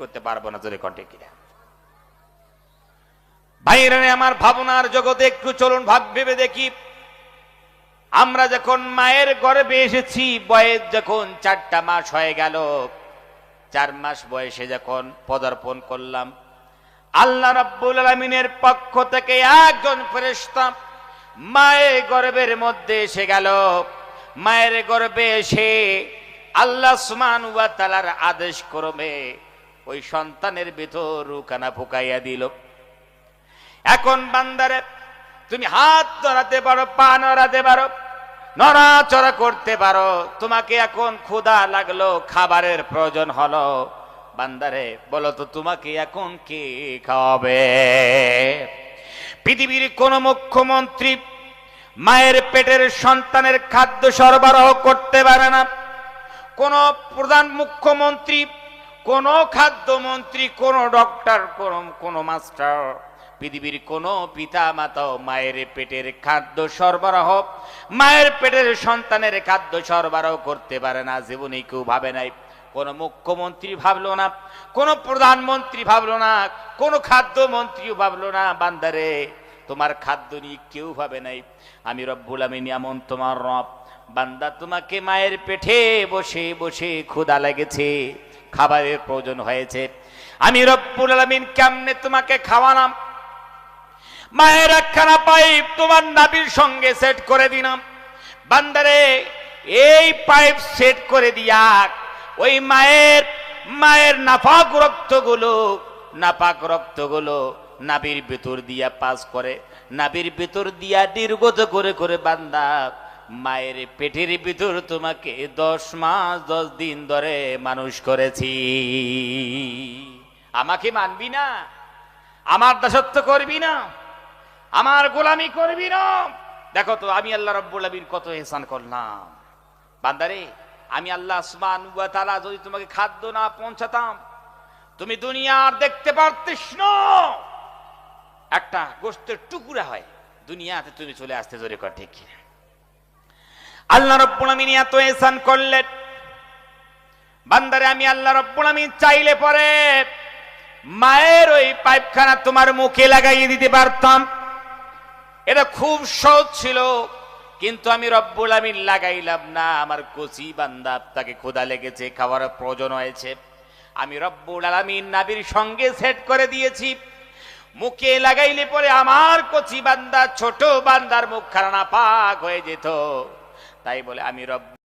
করতে পারব না জোরে কণ্ঠে কিনা। ভাইরা আমার ভাবনার জগতে একটু চলুন ভাব ভেবে দেখি। আমরা যখন মায়ের গর্ভে এসেছি, বয়স যখন চারটা মাস হয়ে গেল, চার মাস বয়সে যখন পদার্পণ করলাম, আল্লাহ রাব্বুল আলমিনের পক্ষ থেকে একজন ফেরেশতা মায়ের গর্ভের মধ্যে এসে গেল। মায়ের গর্ভে এসে আল্লাহ সুমান ওয়া তালার আদেশ করবে ওই সন্তানের ভিতর রুকানা ফুকাইয়া দিল। এখন বান্দারে, তুমি হাত নড়াতে পারো, পা নড়াতে পারো, নড়াচড়া করতে পারো, তোমাকে এখন ক্ষুধা লাগল, খাবারের প্রয়োজন হলো। বান্দারে, বলো তো, তোমাকে এখন কে খাওয়াবে? পৃথিবীর কোন মুখ্যমন্ত্রী মায়ের পেটের সন্তানের খাদ্য সরবরাহ করতে পারে না। কোন প্রধান মুখ্যমন্ত্রী কোন খাদ্যমন্ত্রী, কোন ডক্টর, কোন মাস্টার, পৃথিবীর কোন পিতা মাতা মায়ের পেটের খাদ্য সরবরাহ, মায়ের পেটের সন্তানের খাদ্য সরবরাহ করতে পারে না, জীবনে কেউ ভাবে নাই। কোন মুখ্যমন্ত্রী ভাবলো না, কোন প্রধানমন্ত্রী ভাবলো না, কোন খাদ্যমন্ত্রীও ভাবলো না, বান্দারে, তোমার খাদ্য নিয়ে কেউ ভাবে নাই। আমি রব্বুল আমিন এমন তোমার রব, বান্দা তোমাকে মায়ের পেটে বসে বসে ক্ষুধা লেগেছে। খাবারের প্রয়োজন হয়েছে। আমি রব্বুল আলমিন কেমনে তোমাকে খাওয়ালাম? মায়ের একখানা পাইপ তোমার নাবির সঙ্গে সেট করে দিলাম। বান্দারে, এই পাইপ সেট করে দিয়া ওই মায়ের মায়ের নাপাক রক্তগুলো নাপাক রক্তগুলো নাবির ভেতর দিয়া পাস করে। নাবির ভেতর দিয়া নির্গত করে করে বান্দা মায়ের পেটের ভিতর তোমাকে দশ মাস, দশ দিন ধরে মানুষ করেছি। আমাকে মানবি না, আমার দাসত্ব করবি না, আমার গোলামি করবি না। দেখো তো, আমি আল্লাহ রব্বুল কত এহসান করলাম। বান্দারে, আমি আল্লাহ আসমান তাআলা যদি তোমাকে খাদ্য না পৌঁছাতাম, তুমি দুনিয়া আর দেখতে পারতিস একটা গোস্তের টুকুরা হয়, দুনিয়াতে তুমি চলে আসতে জোরে কর, ঠিক? আল্লাহ রব্বুল আমিন এত এহসান করলেন। বান্দারে, আমি আল্লাহ রব্বুল আমিন চাইলে পরে মায়ের ওই পাইপখানা তোমার মুখে লাগাইয়ে দিতে পারতাম। এটা খুব সহজ ছিল, কিন্তু আমি রব্বুল আমিন লাগাইলাম না। আমার কচি বান্দা তাকে ক্ষুধা লেগেছে, খাওয়ার প্রয়োজন হয়েছে। আমি রব্বুল আলামিন নাবির সঙ্গে সেট করে দিয়েছি। মুখে লাগাইলে পরে আমার কচি বান্দা, ছোট বান্দার মুখ খানা পাক হয়ে যেত। তাই বলে আমি রব্বুল